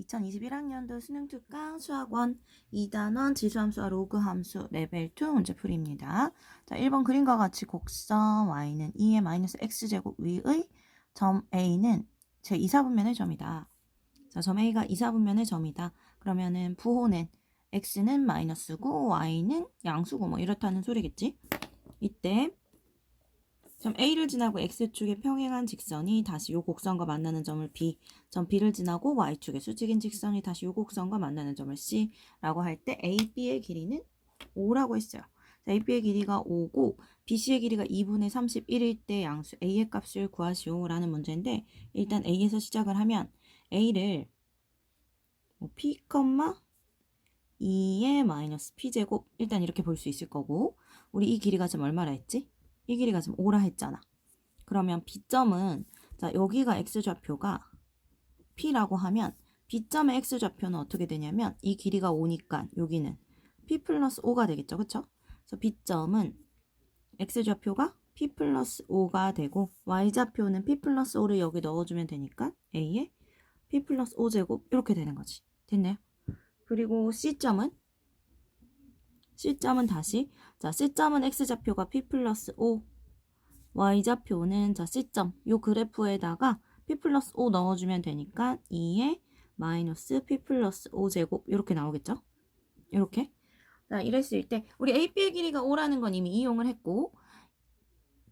2021학년도 수능 특강 수학원 2단원 지수함수와 로그함수 레벨 2 문제풀이입니다. 자, 1번 그림과 같이 곡선 y는 2의 마이너스 x제곱 위의 점 a는 제 2사분면의 점이다. 자, 점 a가 2사분면의 점이다. 그러면은 부호는 x는 마이너스고 y는 양수고 뭐 이렇다는 소리겠지? 이때 점 A를 지나고 X축에 평행한 직선이 다시 요 곡선과 만나는 점을 B, 점 B를 지나고 Y축에 수직인 직선이 다시 요 곡선과 만나는 점을 C라고 할 때 AB의 길이는 5라고 했어요. 자, AB의 길이가 5고 BC의 길이가 2분의 31일 때 양수 A의 값을 구하시오라는 문제인데 일단 A에서 시작을 하면 A를 뭐 P, 2의 마이너스 P제곱 일단 이렇게 볼 수 있을 거고 우리 이 길이가 지금 얼마라 했지? 이 길이가 지금 5라 했잖아. 그러면 B점은 자 여기가 X좌표가 P라고 하면 B점의 X좌표는 어떻게 되냐면 이 길이가 5니까 여기는 P 플러스 5가 되겠죠. 그쵸? 그래서 B점은 X좌표가 P 플러스 5가 되고 Y좌표는 P 플러스 5를 여기 넣어주면 되니까 A에 P 플러스 5제곱 이렇게 되는 거지. 됐나요? 그리고 C점은 C점은 다시. 자 C점은 X좌표가 P 플러스 5 Y좌표는 자 C점. 요 그래프에다가 P 플러스 5 넣어주면 되니까 2에 마이너스 P 플러스 5 제곱. 이렇게 나오겠죠? 이렇게. 자 이랬을 때 우리 AB의 길이가 5라는 건 이미 이용을 했고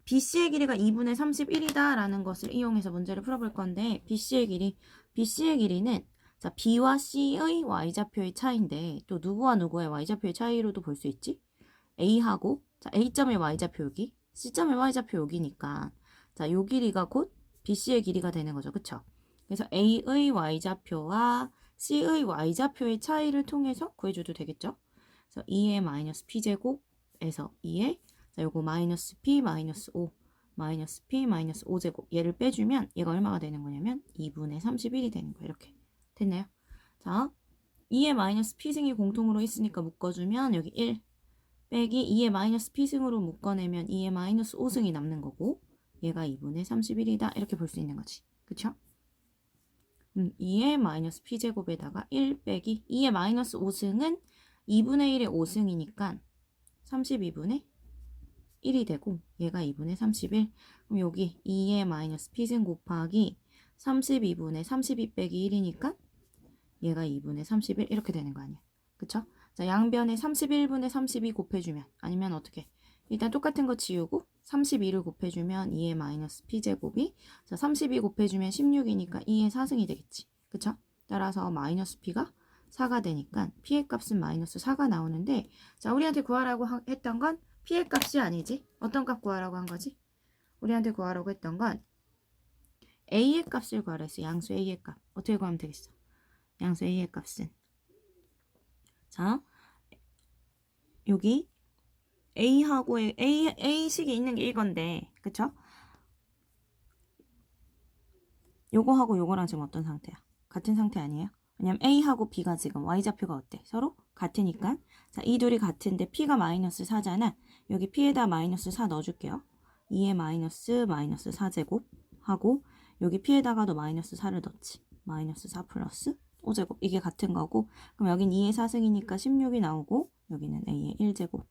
BC의 길이가 2분의 31이다 라는 것을 이용해서 문제를 풀어볼 건데 BC의 길이. BC의 길이는 자, B와 C의 Y좌표의 차이인데 또 누구와 누구의 Y좌표의 차이로도 볼 수 있지? A하고 자, A점의 Y좌표 여기, C점의 Y좌표 여기니까 자, 요 길이가 곧 BC의 길이가 되는 거죠. 그쵸? 그래서 A의 Y좌표와 C의 Y좌표의 차이를 통해서 구해줘도 되겠죠? 그래서 2의 마이너스 P제곱에서 2의 자, 요거 마이너스 P 마이너스 5 마이너스 P 마이너스 5제곱 얘를 빼주면 얘가 얼마가 되는 거냐면 2분의 31이 되는 거예요. 이렇게. 됐나요? 자, 2의 마이너스 p승이 공통으로 있으니까 묶어주면 여기 1 빼기 2의 마이너스 p승으로 묶어내면 2의 마이너스 5승이 남는 거고 얘가 2분의 31이다 이렇게 볼 수 있는 거지. 그쵸? 음, 2의 마이너스 p제곱에다가 1 빼기 2의 마이너스 5승은 2분의 1의 5승이니까 32분의 1이 되고 얘가 2분의 31 그럼 여기 2의 마이너스 p승 곱하기 32분의 32 빼기 1이니까 얘가 2분의 31 이렇게 되는 거 아니야. 그쵸? 자, 양변에 31분의 32 곱해주면 아니면 어떻게? 일단 똑같은 거 지우고 32를 곱해주면 2의 마이너스 p제곱이 자, 32 곱해주면 16이니까 2의 4승이 되겠지. 그쵸? 따라서 마이너스 p가 4가 되니까 p의 값은 마이너스 4가 나오는데 자, 우리한테 구하라고 하- 했던 건 p의 값이 아니지. 어떤 값 구하라고 한 거지? 우리한테 구하라고 했던 건 a의 값을 구하라 했어. 양수 a의 값. 어떻게 구하면 되겠어? 양수 a의 값은 자 여기 a하고 a a식이 있는 게 이건데 그쵸? 요거하고 요거랑 지금 어떤 상태야? 같은 상태 아니에요? 왜냐면 a하고 b가 지금 y좌표가 어때? 서로 같으니까 자 이 둘이 같은데 p가 마이너스 4잖아 여기 p에다 마이너스 4 넣어줄게요 2의 마이너스 마이너스 4제곱 하고 여기 p에다가도 마이너스 4를 넣지 마이너스 4 플러스 5제곱 이게 같은 거고 그럼 여긴 2의 4승이니까 16이 나오고 여기는 a의 1제곱.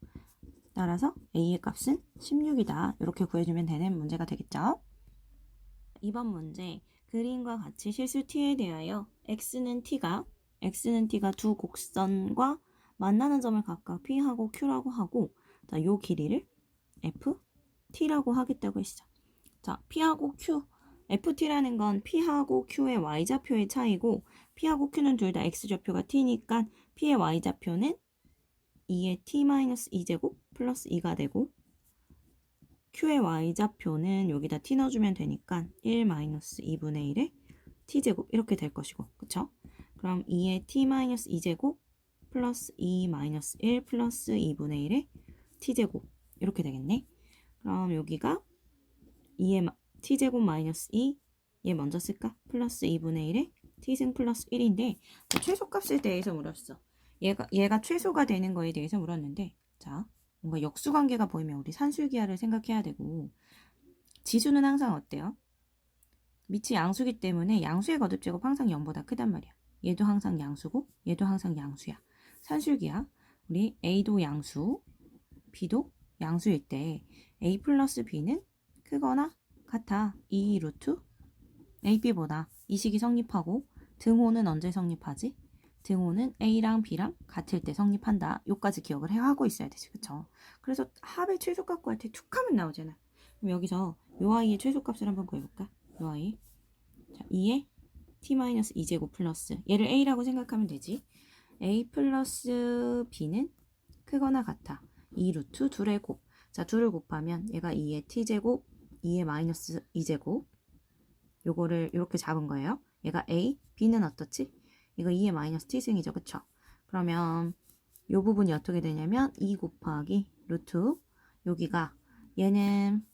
따라서 a의 값은 16이다. 이렇게 구해주면 되는 문제가 되겠죠? 2번 문제 그림과 같이 실수 t에 대하여 x는 t가 x는 t가 두 곡선과 만나는 점을 각각 p하고 q라고 하고 자, 요 길이를 f t라고 하겠다고 했어 자 p하고 q ft라는 건 p하고 q의 y좌표의 차이고 p하고 q는 둘 다 x좌표가 t니까 p의 y좌표는 2의 t-2제곱 플러스 2가 되고 q의 y좌표는 여기다 t 넣어주면 되니까 1-2분의 1의 t제곱 이렇게 될 것이고 그쵸? 그럼 2의 t-2제곱 플러스 2-1 플러스 2분의 1의 t제곱 이렇게 되겠네 그럼 여기가 2의 t제곱 마이너스 2, 얘 먼저 쓸까? 플러스 2분의 1에 t승 플러스 1인데 최소값에 대해서 물었어. 얘가, 얘가 최소가 되는 거에 대해서 물었는데 자 뭔가 역수관계가 보이면 우리 산술기하를 생각해야 되고 지수는 항상 어때요? 밑이 양수기 때문에 양수의 거듭제곱 항상 0보다 크단 말이야. 얘도 항상 양수고 얘도 항상 양수야. 산술기야. 우리 A도 양수, B도 양수일 때 A 플러스 B는 크거나 같아. 2 루트 AB보다 이 식이 성립하고 등호는 언제 성립하지? 등호는 A랑 B랑 같을 때 성립한다. 요까지 기억을 해 하고 있어야 되지. 그쵸? 그래서 합의 최소값 구할 때툭 하면 나오잖아. 그럼 여기서 요 아이의 최소값을 한번 구해볼까? 요 아이. 자, 2에 t-2제곱 플러스 얘를 a라고 생각하면 되지. a 플러스 b는 크거나 같아. 2 루트 둘의 곱. 자, 둘을 곱하면 얘가 2의 t제곱, 2의 마이너스 2제곱. 요거를 이렇게 잡은 거예요. 얘가 a, b는 어떻지? 이거 2의 마이너스 t승이죠. 그쵸? 그러면 요 부분이 어떻게 되냐면 2 곱하기 루트 여기가 얘는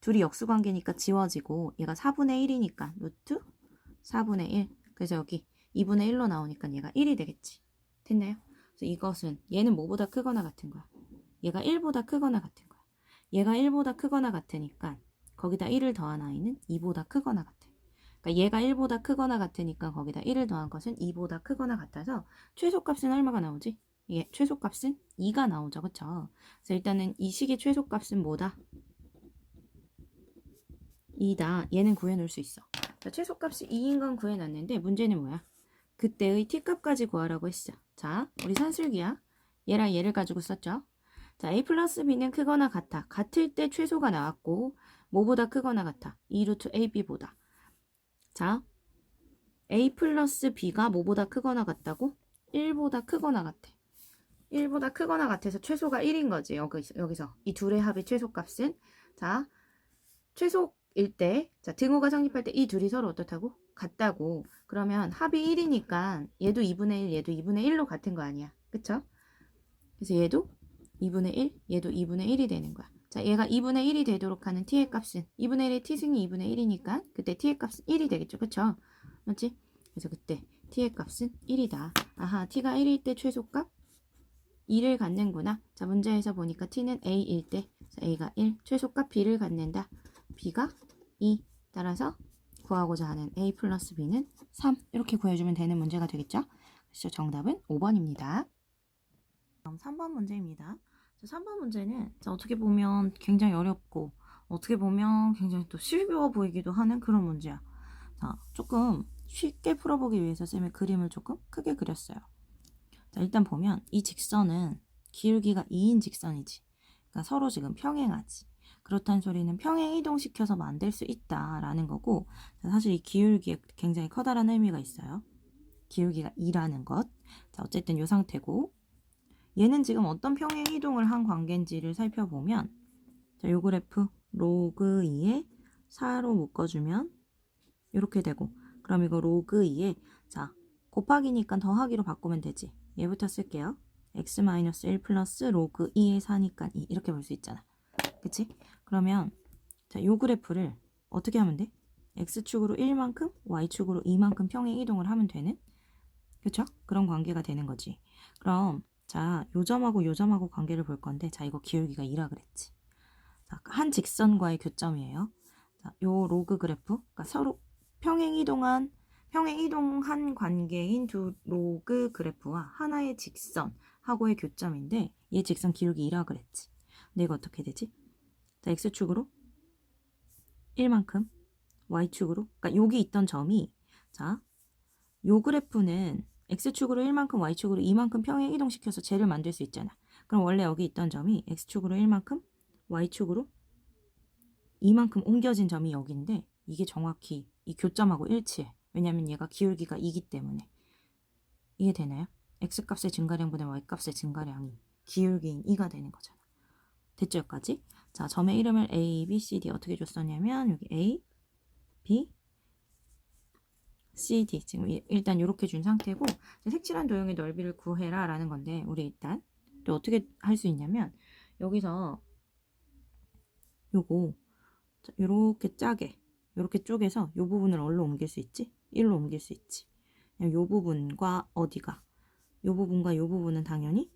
둘이 역수관계니까 지워지고 얘가 4분의 1이니까 루트 4분의 1 그래서 여기 2분의 1로 나오니까 얘가 1이 되겠지 됐나요? 그래서 이것은 얘는 뭐보다 크거나 같은 거야 얘가 1보다 크거나 같은 거야 얘가 1보다 크거나 같으니까 거기다 1을 더한 아이는 2보다 크거나 같아 그러니까 얘가 1보다 크거나 같으니까 거기다 1을 더한 것은 2보다 크거나 같아서 최소값은 얼마가 나오지? 예, 최소값은 2가 나오죠 그쵸? 그래서 일단은 이 식의 최소값은 뭐다? 2다. 얘는 구해놓을 수 있어. 자, 최소값이 2인 건 구해놨는데 문제는 뭐야? 그때의 t값까지 구하라고 했어. 자, 우리 산술기야. 얘랑 얘를 가지고 썼죠. 자, a 플러스 b는 크거나 같아. 같을 때 최소가 나왔고 뭐보다 크거나 같아? 2루트 ab보다. 자, a 플러스 b가 뭐보다 크거나 같다고? 1보다 크거나 같아. 1보다 크거나 같아서 최소가 1인 거지. 여기, 여기서. 이 둘의 합의 최소값은 자, 최소일 때, 자, 등호가 성립할 때 이 둘이 서로 어떻다고? 같다고. 그러면 합이 1이니까 얘도 2분의 1, 얘도 2분의 1로 같은 거 아니야. 그쵸? 그래서 얘도 2분의 1, 얘도 2분의 1이 되는 거야. 자, 얘가 2분의 1이 되도록 하는 t의 값은 2분의 1의 t승이 2분의 1이니까 그때 t의 값은 1이 되겠죠. 그쵸? 맞지? 그래서 그때 t의 값은 1이다. 아하, t가 1일 때 최소값 2를 갖는구나. 자, 문제에서 보니까 t는 a일 때 자, a가 1, 최소값 b를 갖는다. b가 2. 따라서 구하고자 하는 a 플러스 b는 3. 이렇게 구해주면 되는 문제가 되겠죠? 그래서 정답은 5번입니다. 다음 3번 문제입니다. 자, 3번 문제는 자, 어떻게 보면 굉장히 어렵고 어떻게 보면 굉장히 또 쉬워 보이기도 하는 그런 문제야. 자, 조금 쉽게 풀어보기 위해서 쌤이 그림을 조금 크게 그렸어요. 자, 일단 보면 이 직선은 기울기가 2인 직선이지. 그러니까 서로 지금 평행하지. 그렇다는 소리는 평행 이동시켜서 만들 수 있다라는 거고 자, 사실 이 기울기에 굉장히 커다란 의미가 있어요. 기울기가 2라는 것. 자, 어쨌든 이 상태고 얘는 지금 어떤 평행 이동을 한 관계인지를 살펴보면 자, 요 그래프 로그 2에 4로 묶어주면 이렇게 되고 그럼 이거 로그 2에 자 곱하기니까 더하기로 바꾸면 되지. 얘부터 쓸게요. x-1 플러스 로그 2의 4니까 2 이렇게 볼 수 있잖아. 그치? 그러면 자, 요 그래프를 어떻게 하면 돼? x축으로 1만큼, y축으로 2만큼 평행 이동을 하면 되는? 그쵸? 그런 관계가 되는 거지. 그럼 자, 요 점하고 요 점하고 관계를 볼 건데 자, 이거 기울기가 2라 그랬지. 자, 한 직선과의 교점이에요. 자, 요 로그 그래프, 그러니까 서로 평행 이동한 평행 이동한 관계인 두 로그 그래프와 하나의 직선하고의 교점인데 얘 직선 기울기 2라 그랬지. 근데 이거 어떻게 되지? 자, x축으로 1만큼, y축으로 그러니까 여기 있던 점이 자, 요 그래프는 x축으로 1만큼, y축으로 2만큼 평행 이동시켜서 쟤를 만들 수 있잖아. 그럼 원래 여기 있던 점이 x축으로 1만큼, y축으로 2만큼 옮겨진 점이 여기인데 이게 정확히 이 교점하고 일치해. 왜냐면 얘가 기울기가 2기 때문에. 이해되나요? x값의 증가량분의 y값의 증가량이 기울기인 2가 되는 거잖아. 됐죠, 여기까지? 자, 점의 이름을 A, B, C, D 어떻게 줬었냐면 여기 A, B, C, D 지금 이- 일단 이렇게 준 상태고 색칠한 도형의 넓이를 구해라 라는 건데 우리 일단 또 어떻게 할 수 있냐면 여기서 요거 자, 요렇게 짜게 요렇게 쪼개서 요 부분을 어디로 옮길 수 있지? 1로 옮길 수 있지. 요 부분과 어디가 요 부분과 요 부분은 당연히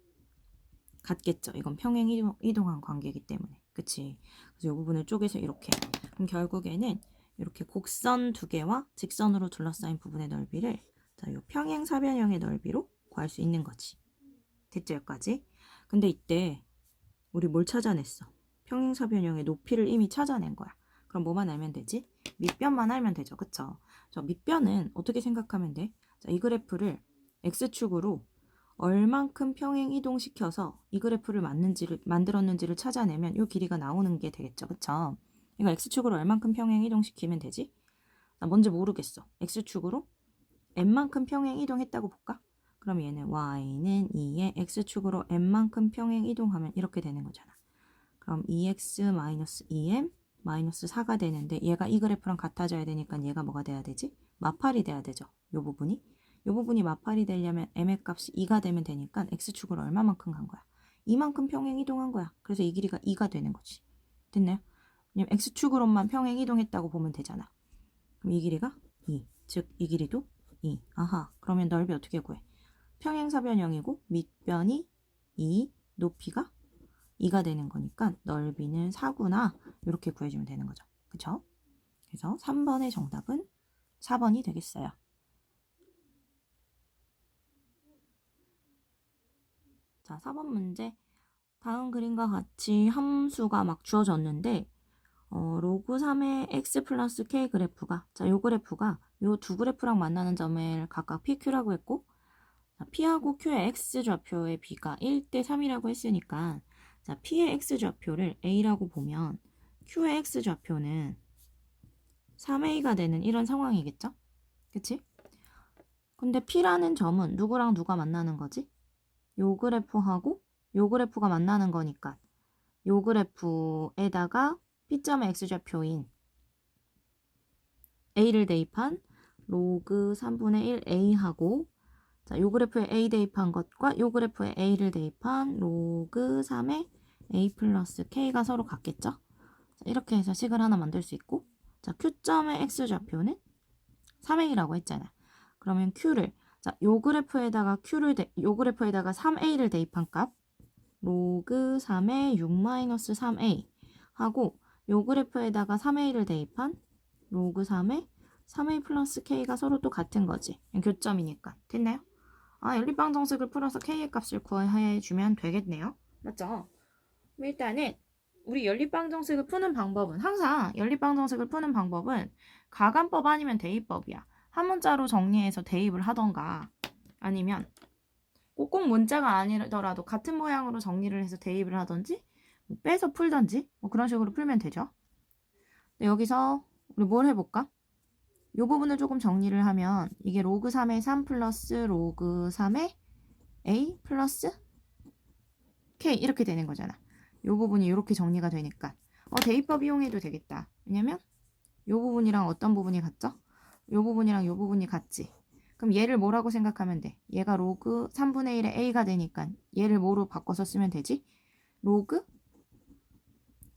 같겠죠. 이건 평행 이동, 이동한 관계이기 때문에. 그치? 그래서 이 부분을 쪼개서 이렇게. 그럼 결국에는 이렇게 곡선 두 개와 직선으로 둘러싸인 부분의 넓이를 자, 요 평행사변형의 넓이로 구할 수 있는 거지. 됐죠, 여기까지? 근데 이때 우리 뭘 찾아냈어? 평행사변형의 높이를 이미 찾아낸 거야. 그럼 뭐만 알면 되지? 밑변만 알면 되죠. 그쵸? 저 밑변은 어떻게 생각하면 돼? 자, 이 그래프를 x축으로 얼만큼 평행 이동시켜서 이 그래프를 맞는지를, 만들었는지를 찾아내면 이 길이가 나오는 게 되겠죠. 그쵸? 이거 x축으로 얼만큼 평행 이동시키면 되지? 나 뭔지 모르겠어. x축으로 n만큼 평행 이동했다고 볼까? 그럼 얘는 y는 2에 x축으로 n만큼 평행 이동하면 이렇게 되는 거잖아. 그럼 2x-2m 마이너스 4가 되는데 얘가 이 그래프랑 같아져야 되니까 얘가 뭐가 돼야 되지? 마팔이 돼야 되죠. 요 부분이. 요 부분이 마팔이 되려면 m의 값이 2가 되면 되니까 x축으로 얼마만큼 간 거야? 이만큼 평행 이동한 거야. 그래서 이 길이가 2가 되는 거지. 됐나요? 왜냐면 x축으로만 평행 이동했다고 보면 되잖아. 그럼 이 길이가 2. 즉, 이 길이도 2. 아하. 그러면 넓이 어떻게 구해? 평행사변형이고 밑변이 2, 높이가 2가 되는 거니까 넓이는 4구나. 이렇게 구해주면 되는 거죠. 그쵸? 그래서 3번의 정답은 4번이 되겠어요. 자, 4번 문제. 다음 그림과 같이 함수가 막 주어졌는데 어, 로그 3의 x 플러스 k 그래프가 자, 요 그래프가 요 두 그래프랑 만나는 점을 각각 PQ라고 했고 자, P하고 Q의 x 좌표의 B가 1대 3이라고 했으니까 자, P의 x 좌표를 A라고 보면 Q의 x 좌표는 3A가 되는 이런 상황이겠죠? 그치? 근데 P라는 점은 누구랑 누가 만나는 거지? 요 그래프하고 요 그래프가 만나는 거니까 요 그래프에다가 P점의 x좌표인 A를 대입한 로그 3분의 1 A하고 자, 요 그래프에 A 대입한 것과 요 그래프에 A를 대입한 로그 3의 A 플러스 K가 서로 같겠죠? 자, 이렇게 해서 식을 하나 만들 수 있고 자, Q점의 x좌표는 3A라고 했잖아. 그러면 Q를 자, 요 그래프에다가 Q를 대, 요 그래프에다가 3A를 대입한 값 로그 3의 6-3A 하고 요 그래프에다가 3A를 대입한 로그 3의 3A 플러스 K가 서로 또 같은 거지. 교점이니까. 됐나요? 아, 연립방 정식을 풀어서 K의 값을 구해주면 되겠네요. 맞죠? 일단은 우리 연립방 정식을 푸는 방법은 항상 연립방 정식을 푸는 방법은 가간법 아니면 대입법이야. 한 문자로 정리해서 대입을 하던가 아니면 꼭꼭 문자가 아니더라도 같은 모양으로 정리를 해서 대입을 하던지 뭐 빼서 풀던지 뭐 그런 식으로 풀면 되죠. 여기서 우리 뭘 해볼까? 이 부분을 조금 정리를 하면 이게 로그 3의 3 플러스 로그 3의 a 플러스 k 이렇게 되는 거잖아. 이 부분이 이렇게 정리가 되니까 어 대입법 이용해도 되겠다. 왜냐면 이 부분이랑 어떤 부분이 같죠? 이 부분이랑 이 부분이 같지. 그럼 얘를 뭐라고 생각하면 돼? 얘가 로그 3분의 1의 a가 되니까 얘를 뭐로 바꿔서 쓰면 되지? 로그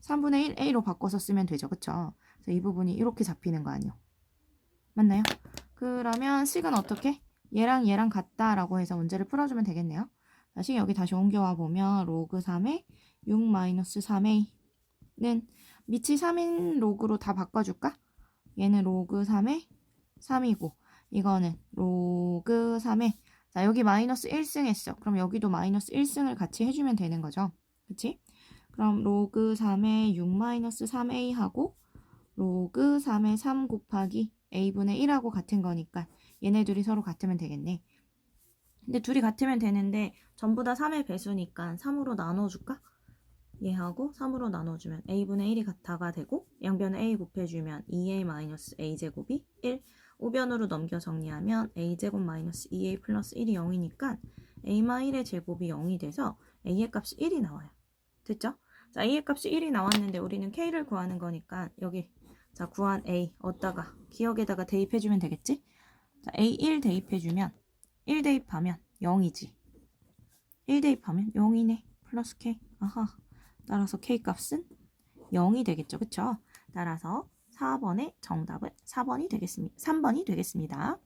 3분의 1 a로 바꿔서 쓰면 되죠. 그쵸? 그래서 이 부분이 이렇게 잡히는 거 아니요? 맞나요? 그러면 식은 어떻게? 얘랑 얘랑 같다라고 해서 문제를 풀어주면 되겠네요. 다시 여기 다시 옮겨와 보면 로그 3의 6-3a는 밑이 3인 로그로 다 바꿔줄까? 얘는 로그 3의 3이고 이거는 로그 3의 자 여기 마이너스 1승 했어. 그럼 여기도 마이너스 1승을 같이 해주면 되는 거죠. 그치? 그럼 로그 3의 6-3a하고 로그 3의 3 곱하기 a분의 1하고 같은 거니까 얘네 둘이 서로 같으면 되겠네. 근데 둘이 같으면 되는데 전부 다 3의 배수니까 3으로 나눠줄까? 얘하고 3으로 나눠주면 a분의 1이 같아가 되고 양변에 a 곱해주면 2a 마이너스 a 제곱이 1 우변으로 넘겨 정리하면 a 제곱 마이너스 2a 플러스 1이 0이니까 a-1의 제곱이 0이 돼서 a의 값이 1이 나와요. 됐죠? 자, a의 값이 1이 나왔는데 우리는 k를 구하는 거니까 여기 자 구한 a 어디다가 기억에다가 대입해 주면 되겠지? 자, a1 대입해 주면 1 대입하면 0이지. 1 대입하면 0이네. 플러스 k. 아하. 따라서 k 값은 0이 되겠죠. 그쵸? 따라서 4번의 정답은 4번이 되겠습니다. 3번이 되겠습니다.